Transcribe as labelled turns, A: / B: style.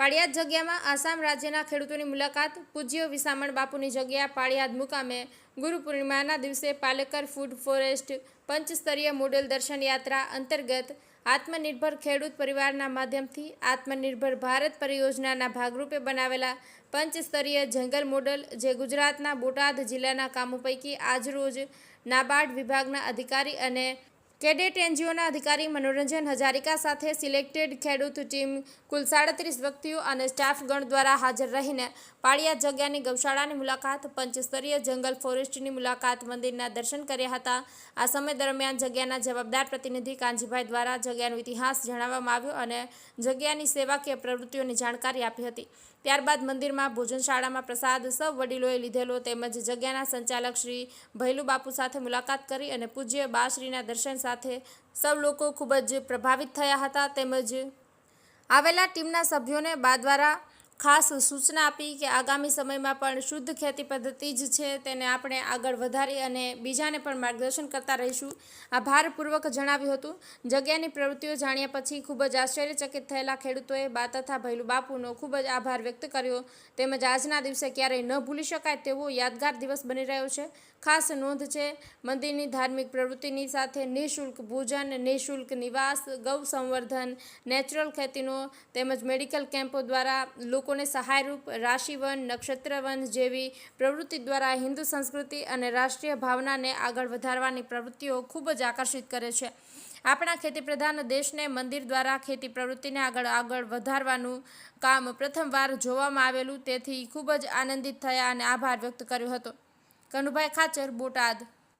A: પાળિયાદ જગ્યામાં આસામ રાજ્યના ખેડૂતોની મુલાકાત. પૂજ્ય વિસામણ બાપુની જગ્યા પાળિયાદ મુકામે. ગુરુ પૂર્ણિમાના દિવસે પાલેકર ફૂડ ફોરેસ્ટ પંચસ્તરીય મોડેલ દર્શન યાત્રા અંતર્ગત આત્મનિર્ભર ખેડૂત પરિવારના માધ્યમથી આત્મનિર્ભર ભારત પરિયોજનાના ભાગરૂપે બનાવેલા પંચસ્તરીય જંગલ મોડલ, જે ગુજરાતના બોટાદ જિલ્લાના કામો પૈકી આજરોજ નાબાર્ડ વિભાગના અધિકારી અને કેડેટ એનજીઓના અધિકારી મનોરંજન હજારિકા સાથે સિલેક્ટેડ ખેડૂત ટીમ કુલ સાડત્રીસ વ્યક્તિઓ અને સ્ટાફગણ દ્વારા હાજર રહીને પાળિયા જગ્યાની ગૌશાળાની મુલાકાત, પંચસ્તરીય જંગલ ફોરેસ્ટની મુલાકાત, મંદિરના દર્શન કર્યા હતા. આ સમય દરમિયાન જગ્યાના જવાબદાર પ્રતિનિધિ કાંજીભાઈ દ્વારા જગ્યાનો ઇતિહાસ જણાવવામાં આવ્યો અને જગ્યાની સેવાકીય પ્રવૃત્તિઓની જાણકારી આપી હતી. ત્યારબાદ મંદિરમાં ભોજનશાળામાં પ્રસાદ સૌ વડીલોએ લીધેલો તેમજ જગ્યાના સંચાલક શ્રી ભૈલુ બાપુ સાથે મુલાકાત કરી અને પૂજ્ય બાશ્રીના દર્શન સાથે સૌ લોકો ખૂબ જ પ્રભાવિત થયા હતા તેમજ આવેલા ટીમના સભ્યોને બા દ્વારા ખાસ સૂચના આપી કે આગામી સમયમાં પણ શુદ્ધ ખેતી પદ્ધતિ જ છે, તેને આપણે આગળ વધારી અને બીજાને પણ માર્ગદર્શન કરતા રહીશું. આભારપૂર્વક જણાવ્યું હતું. જગ્યાની પ્રવૃત્તિઓ જાણ્યા પછી ખૂબ જ આશ્ચર્યચકિત થયેલા ખેડૂતોએ બા તથા ભૈલું બાપુનો ખૂબ જ આભાર વ્યક્ત કર્યો. તેમજ આજના દિવસે ક્યારેય ન ભૂલી શકાય તેવો યાદગાર દિવસ બની રહ્યો છે. ખાસ નોંધ છે, મંદિરની ધાર્મિક પ્રવૃત્તિની સાથે નિઃશુલ્ક ભોજન, નિઃશુલ્ક નિવાસ ગૌ સંવર્ધન નેચરલ ખેતીનો તેમજ મેડિકલ કેમ્પો દ્વારા લોકોને સહાયરૂપ રાશિવન, નક્ષત્રવન જેવી પ્રવૃત્તિ દ્વારા હિન્દુ સંસ્કૃતિ અને રાષ્ટ્રીય ભાવનાને આગળ વધારવાની પ્રવૃત્તિઓ ખૂબ જ આકર્ષિત કરે છે. આપણા ખેતી પ્રધાન દેશને મંદિર દ્વારા ખેતી પ્રવૃત્તિને આગળ આગળ વધારવાનું કામ પ્રથમવાર જોવામાં આવેલું તેથી ખૂબ જ આનંદિત થયા અને આભાર વ્યક્ત કર્યો હતો. કનુભાઈ ખાચર, બોટાદ.